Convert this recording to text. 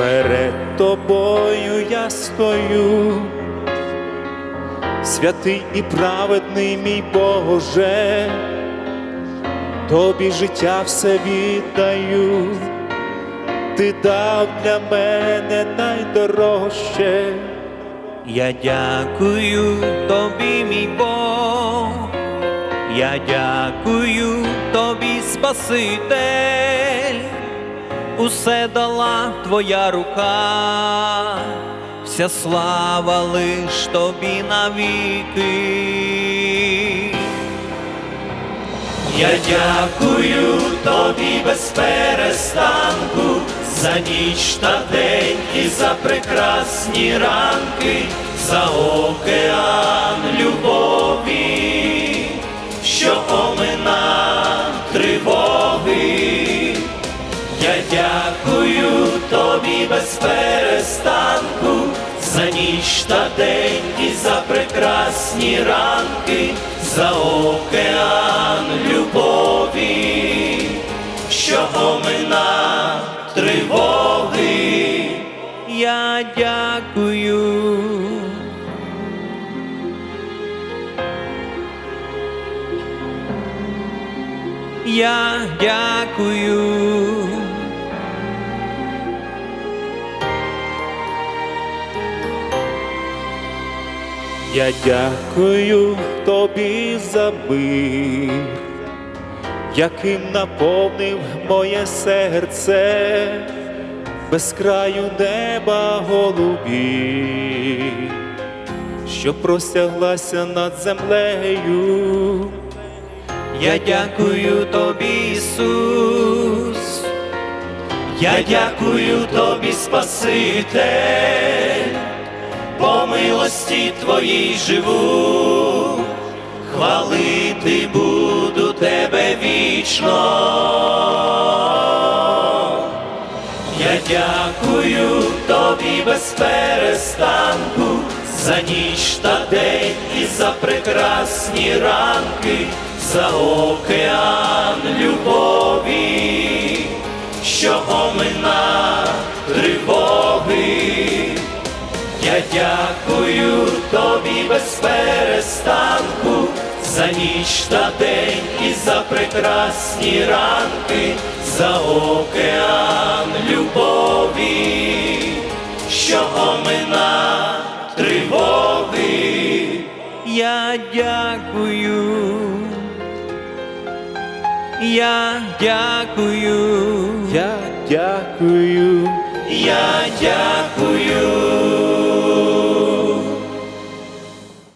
перед тобою я стою, святий і праведний мій Боже, тобі життя все віддаю, ти дав для мене найдорожче. Я дякую тобі, мій Бог, я дякую тобі, Спаситель, усе дала твоя рука, вся слава лиш тобі навіки. Я дякую тобі без перестанку за ніч та день і за прекрасні ранки, за океан любові, дякую тобі без перестанку за ніч та день і за прекрасні ранки, за океан любові, що омина тривоги. Я дякую. Я дякую. Я дякую тобі за мир, яким наповнив моє серце, без краю неба голубі, що простяглася над землею. Я дякую тобі, Ісус, я дякую тобі, Спаситель, милості твоїй живу, хвалити буду тебе вічно. Я дякую тобі без перестанку за ніч та день і за прекрасні ранки, за океан любові, дякую тобі без перестанку за ніч та день і за прекрасні ранки, за океан любові, що омина тривоги. Я дякую. Я дякую. Я дякую, Я дякую.